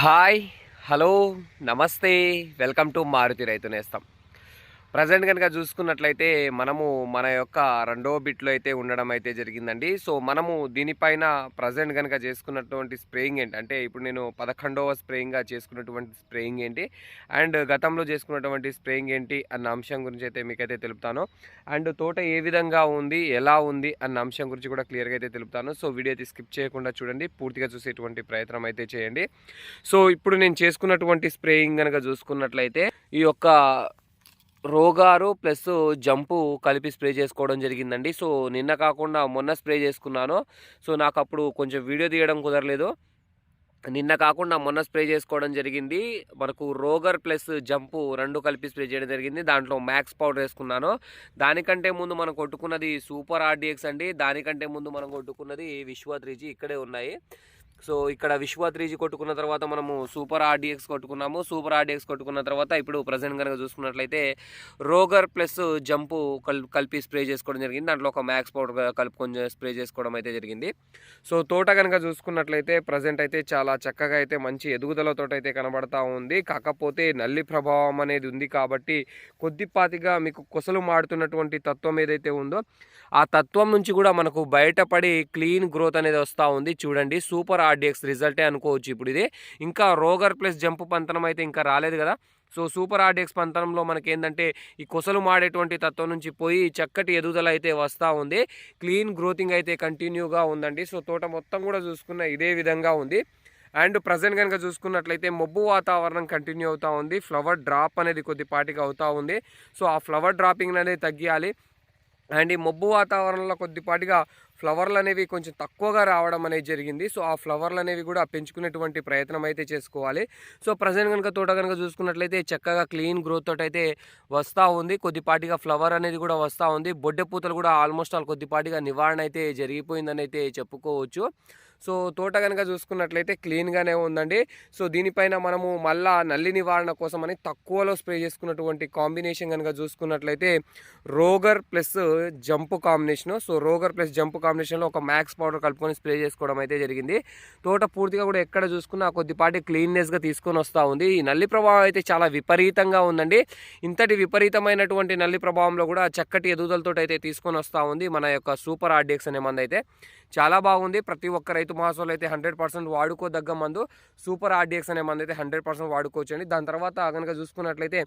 Hi hello నమస్తే welcome to Maruthi Rythu Nestham. Present కనుక చూసుకున్నట్లయితే మనము మన యొక్క రెండో బిట్లో అయితే ఉండడం అయితే జరిగిందండి. సో మనము దీనిపైన ప్రజెంట్ కనుక చేసుకున్నటువంటి స్ప్రేయింగ్ ఏంటి? అంటే ఇప్పుడు నేను పదకొండవ స్ప్రేయింగ్గా చేసుకున్నటువంటి స్ప్రేయింగ్ ఏంటి? అండ్ గతంలో చేసుకున్నటువంటి స్ప్రేయింగ్ ఏంటి? అన్న అంశం గురించి అయితే మీకైతే తెలుపుతాను. అండ్ తోట ఏ విధంగా ఉంది? ఎలా ఉంది? అన్న అంశం గురించి కూడా క్లియర్గా అయితే తెలుపుతాను. సో వీడియో అయితే స్కిప్ చేయకుండా చూడండి. పూర్తిగా చూసేటువంటి ప్రయత్నం అయితే చేయండి. సో ఇప్పుడు నేను చేసుకున్నటువంటి స్ప్రేయింగ్ కనుక చూసుకున్నట్లయితే ఈ యొక్క రోగారు ప్లస్ జంపు కలిపి స్ప్రే చేసుకోవడం జరిగిందండి. సో నిన్న కాకుండా మొన్న స్ప్రే చేసుకున్నాను. సో నాకు అప్పుడు కొంచెం వీడియో తీయడం కుదరలేదు. నిన్న కాకుండా మొన్న స్ప్రే చేసుకోవడం జరిగింది. మనకు రోగర్ ప్లస్ జంపు రెండు కలిపి స్ప్రే చేయడం జరిగింది. దాంట్లో మ్యాక్స్ పౌడర్ వేసుకున్నాను. దానికంటే ముందు మనం కొట్టుకున్నది సూపర్ ఆర్డిఎక్స్ అండి. దానికంటే ముందు మనం కొట్టుకున్నది విశ్వ త్రీజీ ఇక్కడే ఉన్నాయి. సో ఇక్కడ విశ్వ త్రీజీ కొట్టుకున్న తర్వాత మనము సూపర్ ఆర్డిఎక్స్ కొట్టుకున్నాము. సూపర్ ఆర్డిఎక్స్ కొట్టుకున్న తర్వాత ఇప్పుడు ప్రజెంట్ కనుక చూసుకున్నట్లయితే రోగర్ ప్లస్ జంపు కల్ కలిపి స్ప్రే చేసుకోవడం జరిగింది. దాంట్లో ఒక మ్యాక్స్ పౌడర్ కలుపుకొని స్ప్రే చేసుకోవడం అయితే జరిగింది. సో తోట కనుక చూసుకున్నట్లయితే ప్రజెంట్ అయితే చాలా చక్కగా అయితే మంచి ఎదుగుదలతో అయితే కనబడతా ఉంది. కాకపోతే నల్లి ప్రభావం అనేది ఉంది కాబట్టి కొద్దిపాతిగా మీకు కొసలు మాడుతున్నటువంటి తత్వం ఏదైతే ఉందో ఆ తత్వం నుంచి కూడా మనకు బయటపడి క్లీన్ గ్రోత్ అనేది వస్తూ ఉంది. చూడండి సూపర్ ఆర్డిఎక్స్ రిజల్టే అనుకోవచ్చు ఇప్పుడు ఇది. ఇంకా రోగర్ ప్లస్ జంపు పంతనం అయితే ఇంకా రాలేదు కదా. సో సూపర్ ఆర్డిఎక్స్ పంతనంలో మనకి ఏంటంటే ఈ కొసలు మాడేటువంటి తత్వం నుంచి పోయి చక్కటి ఎదుగుదల అయితే వస్తూ ఉంది. క్లీన్ గ్రోతింగ్ అయితే కంటిన్యూగా ఉందండి. సో తోట మొత్తం కూడా చూసుకున్న ఇదే విధంగా ఉంది. అండ్ ప్రజెంట్ కనుక చూసుకున్నట్లయితే మబ్బు వాతావరణం కంటిన్యూ అవుతూ ఉంది. ఫ్లవర్ డ్రాప్ అనేది కొద్దిపాటిగా అవుతూ ఉంది. సో ఆ ఫ్లవర్ డ్రాపింగ్ అనేది తగ్గియాలి. అండ్ ఈ మబ్బు వాతావరణంలో కొద్దిపాటిగా ఫ్లవర్లు అనేవి కొంచెం తక్కువగా రావడం అనేది జరిగింది. సో ఆ ఫ్లవర్లు అనేవి కూడా పెంచుకునేటువంటి ప్రయత్నం అయితే చేసుకోవాలి. సో ప్రజెంట్ కనుక తోట కనుక చూసుకున్నట్లయితే చక్కగా క్లీన్ గ్రోత్ తోట అయితే వస్తూ ఉంది. కొద్దిపాటిగా ఫ్లవర్ అనేది కూడా వస్తూ ఉంది. బొడ్డె పూతలు కూడా ఆల్మోస్ట్ ఆల్ కొద్దిపాటిగా నివారణ అయితే జరిగిపోయిందని అయితే చెప్పుకోవచ్చు. సో తోట కనుక చూసుకున్నట్లయితే క్లీన్గానే ఉందండి. సో దీనిపైన మనము మళ్ళా నల్లి నివారణ కోసం అని తక్కువలో స్ప్రే చేసుకున్నటువంటి కాంబినేషన్ కనుక చూసుకున్నట్లయితే Rogor plus Jump combination. So Rogor plus Jump కాంబినేషన్లో ఒక మ్యాక్స్ పౌడర్ కలుపుకొని స్ప్రే చేసుకోవడం అయితే జరిగింది. తోట పూర్తిగా కూడా ఎక్కడ చూసుకున్నా కొద్దిపాటి క్లీన్నెస్గా తీసుకొని వస్తూ ఉంది. ఈ నల్లి ప్రభావం అయితే చాలా విపరీతంగా ఉందండి. ఇంతటి విపరీతమైనటువంటి నల్లి ప్రభావంలో కూడా చక్కటి ఎదుగుదలతో అయితే తీసుకొని వస్తూ ఉంది మన యొక్క సూపర్ ఆర్డిఎక్స్ అనే మంది అయితే చాలా బాగుంది. ప్రతి ఒక్క రైతు మహాసోలు అయితే హండ్రెడ్ పర్సెంట్ వాడుకోదగ్గ మందు. సూపర్ ఆర్డిఎక్స్ అనే మందు అయితే హండ్రెడ్ పర్సెంట్ వాడుకోవచ్చు అండి దాని తర్వాత కనుక చూసుకున్నట్లయితే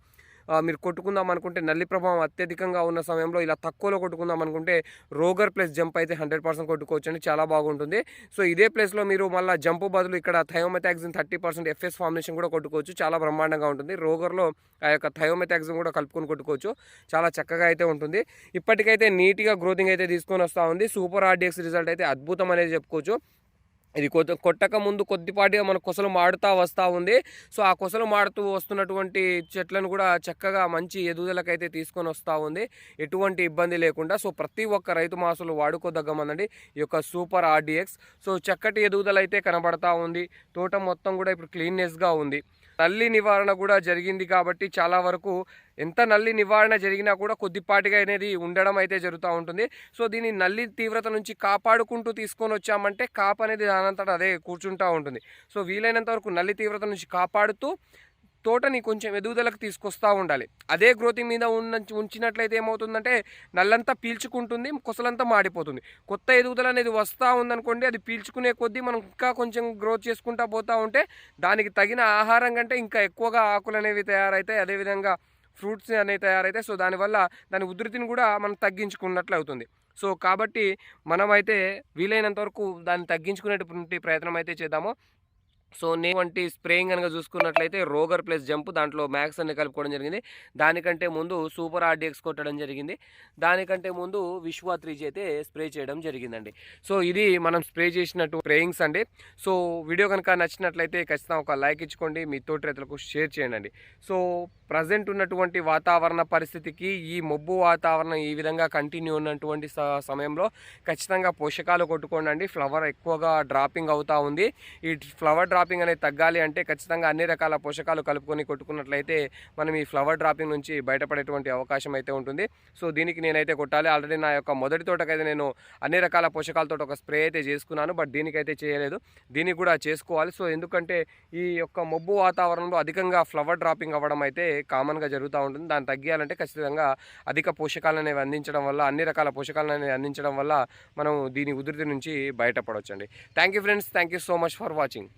మీరు కొట్టుకుందాం అనుకుంటే నల్లి ప్రభావం అత్యధికంగా ఉన్న సమయంలో ఇలా తక్కువలో కొట్టుకుందాం అనుకుంటే రోగర్ ప్లస్ జంప్ అయితే హండ్రెడ్ పర్సెంట్ కొట్టుకోవచ్చు అండి చాలా బాగుంటుంది. సో ఇదే ప్లేస్లో మీరు మళ్ళీ జంప్ బదులు ఇక్కడ thiamethoxam thirty percent FS formation కూడా కొట్టుకోవచ్చు. చాలా బ్రహ్మాండంగా ఉంటుంది. రోగర్లో ఆ యొక్క థయోమెథాక్సిన్ కూడా కలుపుకొని కొట్టుకోవచ్చు. చాలా చక్కగా అయితే ఉంటుంది. ఇప్పటికైతే నీట్గా గ్రోతింగ్ అయితే తీసుకొని వస్తూ ఉంది. సూపర్ ఆర్డిఎక్స్ రిజల్ట్ అయితే అద్భుతం అనేది చెప్పుకోవచ్చు. ఇది కొద్ది కొట్టక ముందు కొద్దిపాటిగా మన కొసలు మాడుతూ వస్తూ ఉంది. సో ఆ కొసలు మాడుతూ వస్తున్నటువంటి చెట్లను కూడా చక్కగా మంచి ఎదుగుదలకైతే తీసుకొని వస్తూ ఉంది. ఎటువంటి ఇబ్బంది లేకుండా. సో ప్రతి ఒక్క రైతు మాసులు వాడుకోదగ్గమనండి. ఈ యొక్క సూపర్ ఆర్డిఎక్స్. సో చక్కటి ఎదుగుదల అయితే కనబడతా ఉంది. తోట మొత్తం కూడా ఇప్పుడు క్లీన్నెస్గా ఉంది. తల్లి నివారణ కూడా జరిగింది కాబట్టి చాలా వరకు ఎంత నల్లి నివారణ జరిగినా కూడా కొద్దిపాటిగా అనేది ఉండడం అయితే జరుగుతూ ఉంటుంది. సో దీన్ని నల్లి తీవ్రత నుంచి కాపాడుకుంటూ తీసుకొని వచ్చామంటే కాప్ అనేది దానంతటా అదే కూర్చుంటూ ఉంటుంది. సో వీలైనంత వరకు నల్లి తీవ్రత నుంచి కాపాడుతూ తోటని కొంచెం ఎదుగుదలకు తీసుకొస్తూ ఉండాలి. అదే గ్రోతింగ్ మీద ఉన్న ఉంచినట్లయితే ఏమవుతుందంటే నల్లంతా పీల్చుకుంటుంది కొసలంతా మాడిపోతుంది. కొత్త ఎదుగుదల అనేది వస్తూ ఉందనుకోండి అది పీల్చుకునే కొద్దీ మనం ఇంకా కొంచెం గ్రోత్ చేసుకుంటూ పోతూ ఉంటే దానికి తగిన ఆహారం కంటే ఇంకా ఎక్కువగా ఆకులు అనేవి తయారైతాయి అదేవిధంగా ఫ్రూట్స్ అనేవి తయారైతాయి సో దానివల్ల దాని ఉధృతిని కూడా మనం తగ్గించుకున్నట్లు అవుతుంది. సో కాబట్టి మనమైతే వీలైనంత వరకు దాన్ని తగ్గించుకునేటువంటి ప్రయత్నం అయితే చేద్దాము. సో నేను వంటి స్ప్రేయింగ్ కనుక చూసుకున్నట్లయితే రోగర్ ప్లస్ జంప్ దాంట్లో మ్యాక్స్ అన్ని కలుపుకోవడం జరిగింది. దానికంటే ముందు సూపర్ ఆర్డిఎక్స్ కొట్టడం జరిగింది. దానికంటే ముందు విశ్వా త్రీజీ అయితే స్ప్రే చేయడం జరిగిందండి. సో ఇది మనం స్ప్రే చేసినట్టు స్ప్రేయింగ్స్ అండి. సో వీడియో కనుక నచ్చినట్లయితే ఖచ్చితంగా ఒక లైక్ ఇచ్చుకోండి. మీ తోటి రైతులకు షేర్ చేయండి సో ప్రజెంట్ ఉన్నటువంటి వాతావరణ పరిస్థితికి ఈ మబ్బు వాతావరణం ఈ విధంగా కంటిన్యూ ఉన్నటువంటి సమయంలో ఖచ్చితంగా పోషకాలు కొట్టుకోండి ఫ్లవర్ ఎక్కువగా డ్రాపింగ్ అవుతూ ఉంది. ఈ ఫ్లవర్ డ్రాప్ డ్రాపింగ్ అనేది తగ్గాలి అంటే ఖచ్చితంగా అన్ని రకాల పోషకాలు కలుపుకొని కొట్టుకున్నట్లయితే మనం ఈ ఫ్లవర్ డ్రాపింగ్ నుంచి బయటపడేటువంటి అవకాశం అయితే ఉంటుంది. సో దీనికి నేనైతే కొట్టాలి. ఆల్రెడీ నా యొక్క మొదటి తోటకైతే నేను అన్ని రకాల పోషకాలతో ఒక స్ప్రే అయితే చేసుకున్నాను. బట్ దీనికైతే చేయలేదు. దీనికి కూడా చేసుకోవాలి. సో ఎందుకంటే ఈ యొక్క మబ్బు వాతావరణంలో అధికంగా ఫ్లవర్ డ్రాపింగ్ అవ్వడం అయితే కామన్గా జరుగుతూ ఉంటుంది. దాన్ని తగ్గియాలంటే ఖచ్చితంగా అధిక పోషకాలు అనేవి అందించడం వల్ల అన్ని రకాల పోషకాలను అనేవి అందించడం వల్ల మనం దీని ఉధృతి నుంచి బయటపడవచ్చండి thank you friends. Thank you so much for watching.